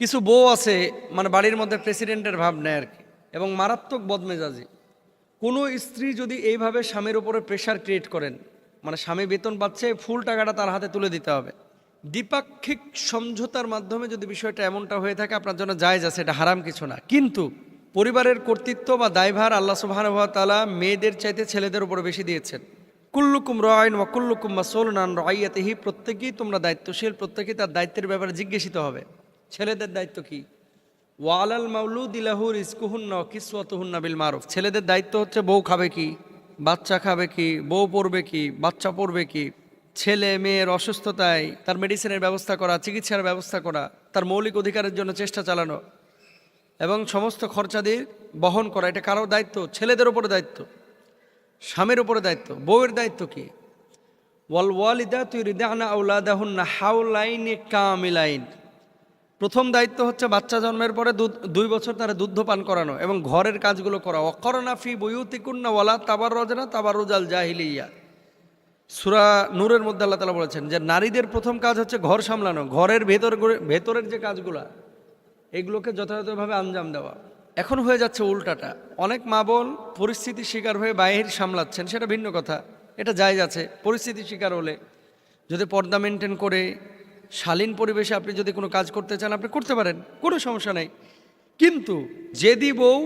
কিছু বউ আছে মানে বাড়ির মধ্যে প্রেসিডেন্টের ভাব নেয় আর কি, এবং মারাত্মক বদমেজাজি। কোনো স্ত্রী যদি এইভাবে স্বামীর উপরে প্রেশার ক্রিয়েট করেন মানে স্বামী বেতন পাচ্ছে, ফুল টাকাটা তার হাতে তুলে দিতে হবে। দ্বিপাক্ষিক সমঝোতার মাধ্যমে যদি বিষয়টা এমনটা হয়ে থাকে, আপনার জন্য জায়জ আছে, এটা হারাম কিছু না। কিন্তু পরিবারের কর্তৃত্ব বা দায়ভার আল্লাহ তালা মেয়েদের চাইতে ছেলেদের উপরে বেশি দিয়েছেন। কুল্লুকুম রয়ন ওয়া কুল্লুকুম মাসৌলনান রয়াতেহি প্রত্যেকেই তোমরা দায়িত্বশীল, প্রত্যেকেই তার দায়িত্বের ব্যাপারে জিজ্ঞাসিত হবে। ছেলেদের দায়িত্ব কি? ওয়ালাল মাউলুদ ইলাহুর ইস্কুহুন্না কিসওয়াতুহুন্না বিল মারুফ। ছেলেদের দায়িত্ব হচ্ছে বউ খাবে কি, বাচ্চা খাবে কি, বউ পড়বে কি, বাচ্চা পড়বে কি, ছেলে মেয়ের অসুস্থতায় তার মেডিসিনের ব্যবস্থা করা, চিকিৎসার ব্যবস্থা করা, তার মৌলিক অধিকারের জন্য চেষ্টা চালানো এবং সমস্ত খরচাদি বহন করা, এটা কারও দায়িত্ব? ছেলেদের উপরে দায়িত্ব। স্বামীর উপরে দায়িত্ব। বউয়ের দায়িত্ব কি? ওয়াল ওয়ালিদা তুই রিদাহনা আউলাদাহুন্না হাউলাইন কামিলাইন। প্রথম দায়িত্ব হচ্ছে বাচ্চা জন্মের পরে দুধ, দুই বছর তারা দুগ্ধ পান করানো এবং ঘরের কাজগুলো করা। অকরনা ফি বইউতিকুন্না ওয়ালা তাবার রজনা তাবার রোজাল জাহিলিয়া। সুরা নূরের মধ্যে আল্লাহ তালা বলেছেন যে, নারীদের প্রথম কাজ হচ্ছে ঘর সামলানো, ঘরের ভেতর ভেতরের যে কাজগুলা, এগুলোকে যথাযথভাবে আঞ্জাম দেওয়া। এখন হয়ে যাচ্ছে উল্টাটা। অনেক মা বোন পরিস্থিতির শিকার হয়ে বাহির সামলাচ্ছেন, সেটা ভিন্ন কথা। এটা জায়জ আছে। পরিস্থিতির শিকার হলে যদি পর্দা মেনটেন করে শালীন পরিবেশে আপনি যদি কোনো কাজ করতে চান, আপনি করতে পারেন, কোনো সমস্যা নেই। কিন্তু যেদি বউ,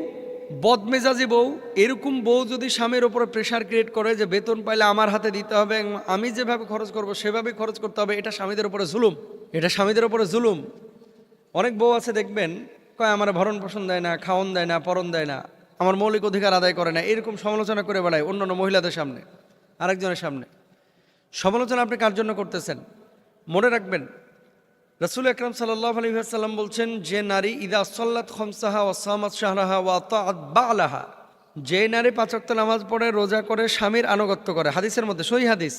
বদমেজাজি বউ, এরকম বউ যদি স্বামীর ওপরে প্রেশার ক্রিয়েট করে যে বেতন পাইলে আমার হাতে দিতে হবে আমি যেভাবে খরচ করব সেভাবে খরচ করতে হবে, এটা স্বামীদের ওপরে জুলুম। এটা স্বামীদের ওপরে জুলুম। অনেক বউ আছে, দেখবেন, কয়, আমার ভরণ পোষণ দেয় না খাওয়ন দেয় না, পরন দেয় না, আমার মৌলিক অধিকার আদায় করে না। এরকম সমালোচনা করে বেড়ায় অন্যান্য মহিলাদের সামনে, আরেকজনের সামনে। সমালোচনা আপনি কার জন্য করতেছেন? মনে রাখবেন, রসুল আকরম সাল্লাহ আলী সাল্লাম বলছেন, যে নারী ইদা সল্লাত খমসাহা ওসামাত শাহরাহা ওয়া বা আলাহা যে নারী পাঁচক্ত নামাজ পড়ে, রোজা করে, স্বামীর আনুগত্য করে। হাদিসের মধ্যে সই হাদিস।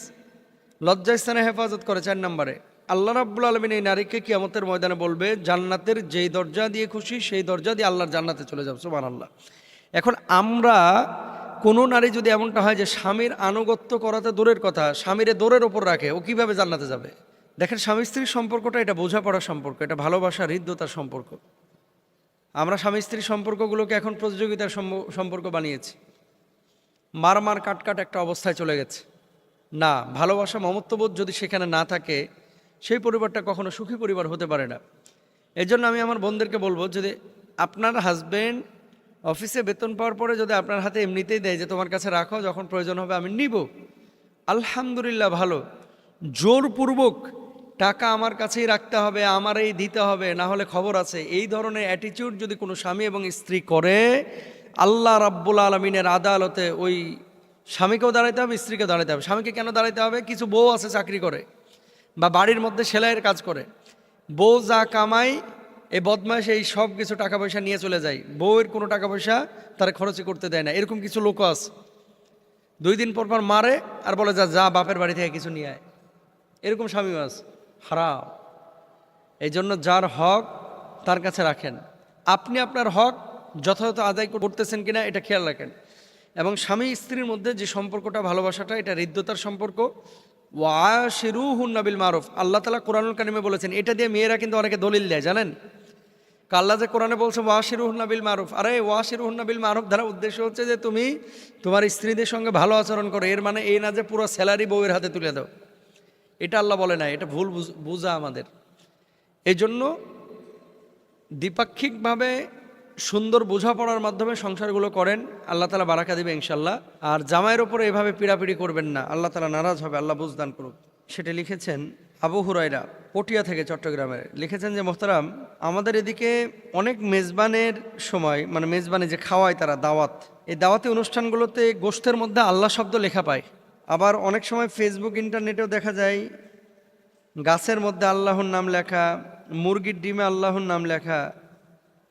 লজ্জাস্থানে হেফাজত করে চার নম্বরে, আল্লাহ রাব্বুল আলমিন এই নারীকে কিয়ামতের ময়দানে বলবে, জান্নাতের যেই দরজা দিয়ে খুশি, সেই দরজা দিয়ে আল্লাহর জান্নাতে চলে যাবে সুবান আল্লাহ এখন আমরা, কোনো নারী যদি এমনটা হয় যে স্বামীর আনুগত্য করাতে দূরের কথা, স্বামীরে দৌড়ের ওপর রাখে, ও কীভাবে জান্নাতে যাবে? দেখেন, স্বামী স্ত্রীর সম্পর্কটা এটা বোঝাপড়ার সম্পর্ক, এটা ভালোবাসা, হৃদ্যতার সম্পর্ক। আমরা স্বামী স্ত্রীর সম্পর্কগুলোকে এখন প্রতিযোগিতার সম্পর্ক বানিয়েছি। মার মার কাটকাট একটা অবস্থায় চলে গেছে। না, ভালোবাসা, মমত্ববোধ যদি সেখানে না থাকে, সেই পরিবারটা কখনো সুখী পরিবার হতে পারে না। এই জন্য আমি আমার বোনদেরকে বলব, যদি আপনার হাজব্যান্ড অফিসে বেতন পাওয়ার পরে যদি আপনার হাতে এমনিতেই দেয় যে, তোমার কাছে রাখো, যখন প্রয়োজন হবে আমি নিব। আলহামদুলিল্লাহ ভালো। জোরপূর্বক টাকা আমার কাছেই রাখতে হবে, আমারই দিতে হবে, না হলে খবর আছে। এই ধরনের অ্যাটিচিউড যদি কোনো স্বামী এবং স্ত্রী করে, আল্লাহ রাব্বুল আলমিনের আদালতে ওই স্বামীকেও দাঁড়াইতে হবে, স্ত্রীকেও দাঁড়াইতে হবে। স্বামীকে কেন দাঁড়াইতে হবে? কিছু বউ আছে চাকরি করে বা বাড়ির মধ্যে সেলাইয়ের কাজ করে। বউ যা কামায় এই বদমাস এই সব কিছু টাকা পয়সা নিয়ে চলে যায়। বউয়ের কোনো টাকা পয়সা তারা খরচই করতে দেয় না। এরকম কিছু লোক আছে। দুই দিন পর পর মারে আর বলে, যা যা, বাপের বাড়ি থেকে কিছু নিয়ে আয়। এরকম স্বামী আছে। হারাম। এই জন্য যার হক তার কাছে রাখেন। আপনি আপনার হক যথাযথ আদায় করতেছেন কিনা এটা খেয়াল রাখেন। এবং স্বামী স্ত্রীর মধ্যে যে সম্পর্কটা, ভালোবাসাটা, এটা হৃদ্যতার সম্পর্ক। ওয়াশিরু হুন্নাবিল মারুফ। আল্লাহ তালা কোরআনুল কারিমে বলেছেন, এটা দিয়ে মেয়েরা কিন্তু অনেকে দলিল দেয়, জানেন? কাল্লা যে কোরআনে বলছে ওয়াশিরু হুন্নাবিল মারুফ। আরে ওয়াশিরু হুন্নাবিল মারুফ দ্বারা উদ্দেশ্য হচ্ছে যে তুমি তোমার স্ত্রীদের সঙ্গে ভালো আচরণ করো। এর মানে এই না যে পুরো স্যালারি বউয়ের হাতে তুলে দাও। এটা আল্লাহ বলে না এটা ভুল বুঝ- আমাদের। এই জন্য দ্বিপাক্ষিকভাবে সুন্দর বোঝাপড়ার মাধ্যমে সংসারগুলো করেন, আল্লাহ তালা বারাকা দিবে ইনশাল্লাহ আর জামাইয়ের ওপরে এভাবে পিড়াপিড়ি করবেন না, আল্লাহ তালা নারাজ হবে, আল্লাহ বুঝদান করুক। সেটা লিখেছেন আবু হুরাইরা পটিয়া থেকে চট্টগ্রামের লিখেছেন যে, মোহতারাম, আমাদের এদিকে অনেক মেজবানের সময় মানে মেজবানে যে খাওয়ায় তারা দাওয়াত, এই দাওয়াতি অনুষ্ঠানগুলোতে গোষ্ঠের মধ্যে আল্লাহ শব্দ লেখা পায়। আবার অনেক সময় ফেসবুক ইন্টারনেটেও দেখা যায়, গাছের মধ্যে আল্লাহর নাম লেখা, মুরগির ডিমে আল্লাহর নাম লেখা,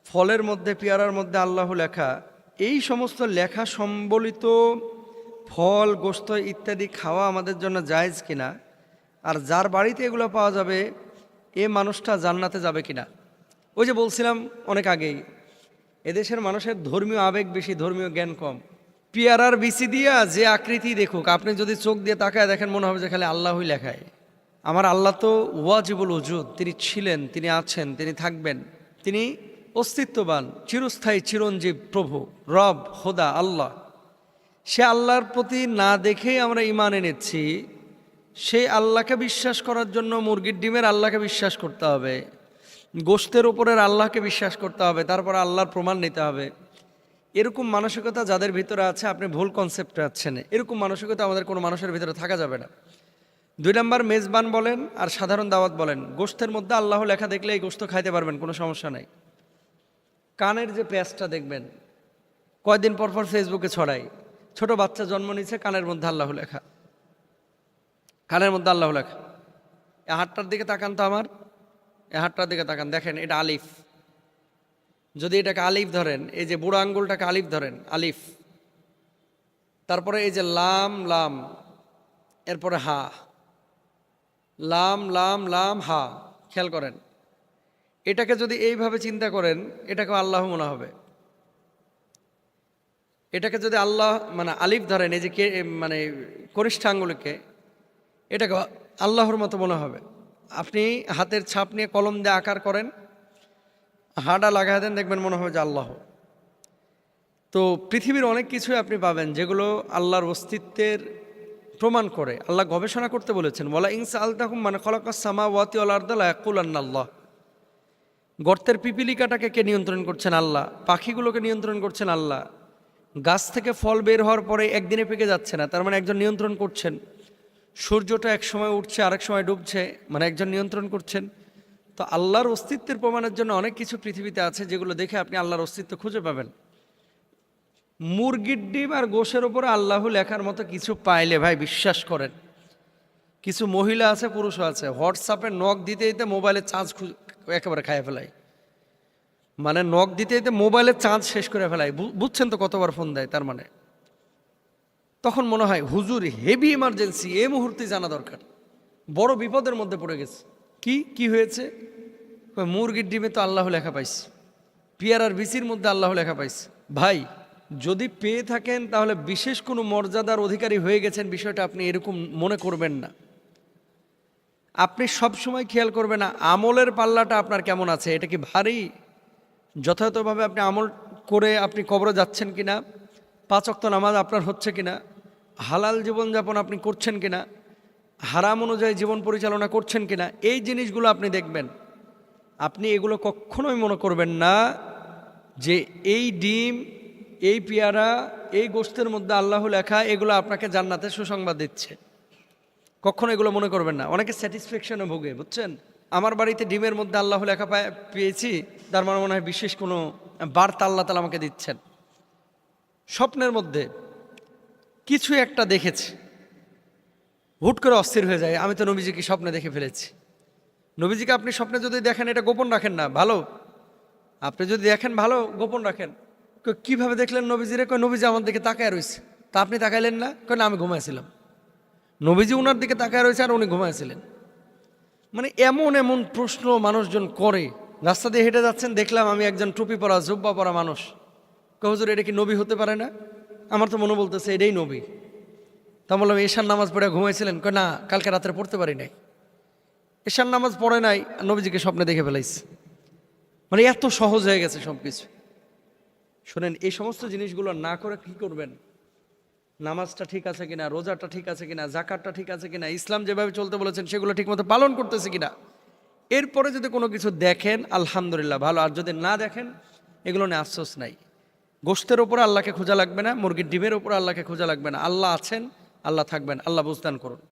ফলের মধ্যে, পেয়ারার মধ্যে আল্লাহ লেখা। এই সমস্ত লেখা সম্বলিত ফল, গোস্ত ইত্যাদি খাওয়া আমাদের জন্য জায়েজ কিনা? আর যার বাড়িতে এগুলো পাওয়া যাবে, এ মানুষটা জান্নাতে যাবে কিনা? ওই যে বলছিলাম অনেক আগেই, এদেশের মানুষের ধর্মীয় আবেগ বেশি, ধর্মীয় জ্ঞান কম। পেয়ারার বিচি দিয়া যে আকৃতি দেখুক, আপনি যদি চোখ দিয়ে তাকায় দেখেন, মনে হবে যে খালি আল্লাহই লেখায়। আমার আল্লাহ তো ওয়াজিবুল উজুদ, তিনি ছিলেন, তিনি আছেন, তিনি থাকবেন। তিনি অস্তিত্ববান, চিরস্থায়ী, চিরঞ্জীব, প্রভু, রব হোদা আল্লাহ। সে আল্লাহর প্রতি না দেখেই আমরা ইমান এনেছি। সেই আল্লাহকে বিশ্বাস করার জন্য মুরগির ডিমের আল্লাহকে বিশ্বাস করতে হবে। গোষ্ঠের ওপরের আল্লাহকে বিশ্বাস করতে হবে, তারপর আল্লাহর প্রমাণ নিতে হবে। এরকম মানসিকতা যাদের ভিতরে আছে, আপনি ভুল কনসেপ্টে আছেন এরকম মানসিকতা আমাদের কোনো মানুষের ভিতরে থাকা যাবে না। দুই নম্বর, মেজবান বলেন আর সাধারণ দাওয়াত বলেন, গোষ্ঠের মধ্যে আল্লাহ লেখা দেখলে এই গোস্ত খাইতে পারবেন, কোনো সমস্যা নাই। কানের যে পেঁয়াজটা দেখবেন, কয়দিন পর পর ফেসবুকে ছড়াই ছোট বাচ্চা জন্ম নিচ্ছে কানের মধ্যে আল্লাহ লেখা। কানের মধ্যে আল্লাহ লেখা। এ হাটটার দিকে তাকান তো আমার, এ হাটটার দিকে তাকান, দেখেন এটা আলিফ। যদি এটাকে আলিফ ধরেন, এই যে বুড়ো আঙ্গুলটাকে আলিফ ধরেন, আলিফ। তারপরে এই যে লাম লাম, এরপরে হা। লাম লাম লাম, হা, খেয়াল করেন। এটাকে যদি এইভাবে চিন্তা করেন এটাকে আল্লাহ মনে হবে। এটাকে যদি আল্লাহ মানে আলিফ ধরেন, এই যে কে মানে কনিষ্ঠ আঙ্গুলকে এটাকে আল্লাহর মতো মনে হবে। আপনি হাতের ছাপ নিয়ে কলম দিয়ে আকার করেন হাডা লাগাই দেন, দেখবেন মনে হবে যে আল্লাহ। তো পৃথিবীর অনেক কিছুই আপনি পাবেন যেগুলো আল্লাহর অস্তিত্বের প্রমাণ করে। আল্লাহ গবেষণা করতে বলেছেন বলা ইনসা আলতাহুম মানে খলাকাস সামা ওয়াতি আল্লাহ আল্লাহ। গর্তের পিপিলিকাটাকে কে নিয়ন্ত্রণ করছেন আল্লাহ? পাখিগুলোকে নিয়ন্ত্রণ করছেন আল্লাহ? গাছ থেকে ফল বের হওয়ার পরে একদিনে পেকে যাচ্ছে না, তার মানে একজন নিয়ন্ত্রণ করছেন। সূর্যটা এক সময় উঠছে, আরেক সময় ডুবছে মানে একজন নিয়ন্ত্রণ করছেন। তো আল্লাহর অস্তিত্বের প্রমাণের জন্য অনেক কিছু পৃথিবীতে আছে যেগুলো দেখে আপনি আল্লাহর অস্তিত্ব খুঁজে পাবেন। মুরগির ডিম আর গোশের ওপরে আল্লাহ লেখার মতো কিছু পাইলে ভাই বিশ্বাস করেন। কিছু মহিলা আছে, পুরুষও আছে। হোয়াটসঅ্যাপে নখ দিতে দিতে মোবাইলের চার্জ একেবারে খাইয়ে ফেলাই। মানে নখ দিতে দিতে মোবাইলের চার্জ শেষ করে ফেলাই। বু- বুঝছেন তো কতবার ফোন দেয়, তার মানে? তখন মনে হয়, হুজুর হেভি ইমার্জেন্সি এই মুহূর্তে জানা দরকার। বড় বিপদের মধ্যে পড়ে গেছে। কি কি হয়েছে? মুরগির ডিমে তো আল্লাহ লেখা পাইছি। পিয়ারার বিসির মধ্যে আল্লাহ লেখা পাইছি। ভাই, যদি পেয়ে থাকেন, তাহলে বিশেষ কোনো মর্যাদার অধিকারী হয়ে গেছেন, বিষয়টা আপনি এরকম মনে করবেন না। আপনি সব সময় খেয়াল করবেন না, আমলের পাল্লাটা আপনার কেমন আছে, এটা কি ভারী? যথাযথভাবে আপনি আমল করে আপনি কবরে যাচ্ছেন কিনা? পাঁচ অক্ত নামাজ আপনার হচ্ছে কিনা? হালাল জীবনযাপন আপনি করছেন কিনা? হারাম অনুযায়ী জীবন পরিচালনা করছেন কিনা, এই জিনিসগুলো আপনি দেখবেন। আপনি এগুলো কখনোই মনে করবেন না যে এই ডিম, এই পেয়ারা, এই গোষ্ঠের মধ্যে আল্লাহ লেখা, এগুলো আপনাকে জান্নাতে সুসংবাদ দিচ্ছে। কখনো এগুলো মনে করবেন না। অনেকে স্যাটিসফ্যাকশনে ভোগে, বুঝছেন? আমার বাড়িতে ডিমের মধ্যে আল্লাহ লেখা পায়- পেয়েছি, তার মানে মনে হয় বিশেষ কোনো বার্তা আল্লাহ তালা আমাকে দিচ্ছেন। স্বপ্নের মধ্যে কিছু একটা দেখেছি। হুট করে অস্থির হয়ে যায়। আমি তো নবীজিকে স্বপ্নে দেখে ফেলেছি। নবীজিকে আপনি স্বপ্নে যদি দেখেন এটা গোপন রাখেন না। ভালো? আপনি যদি দেখেন ভালো গোপন রাখেন। কীভাবে দেখলেন নবীজিরে কই নবীজি আমার দিকে তাকায় রয়েছে। তা আপনি তাকাইলেন না? কই না আমি ঘুমাইছিলাম নবীজি ওনার দিকে তাকায় রয়েছে আর উনি ঘুমাইছিলেন মানে এমন এমন প্রশ্ন মানুষজন করে। রাস্তা দিয়ে হেঁটে যাচ্ছেন দেখলাম আমি একজন টুপি পরা জুব্বা পরা মানুষ। কই, হুজুর এটা কি নবী হতে পারে না? আমার তো মনে বলতেছে এটাই নবী। তা বললাম এশার নামাজ পড়ে ঘুমাইছিলেন। কই না, কালকে রাত্রে পড়তে পারি নাই। এশার নামাজ পড়ে নাই নবীজিকে স্বপ্নে দেখে ফেলাইছে। মানে এত সহজ হয়ে গেছে সব কিছু শোনেন, এই সমস্ত জিনিসগুলো না করে কি করবেন? নামাজটা ঠিক আছে কিনা, রোজাটা ঠিক আছে কিনা, জাকাতটা ঠিক আছে কিনা, ইসলাম যেভাবে চলতে বলেছেন, সেগুলো ঠিকমতো পালন করতেছে কিনা? এরপরে যদি কোনো কিছু দেখেন, আলহামদুলিল্লাহ, ভালো। আর যদি না দেখেন, এগুলো নিয়ে আফসোস নাই। গোষ্ঠের ওপরে আল্লাহকে খোঁজা লাগবে না, মুরগির ডিমের ওপরে আল্লাহকে খোঁজা লাগবে না। আল্লাহ আছেন আল্লাহ থাকবেন আল্লাহ বুঝদান করুন।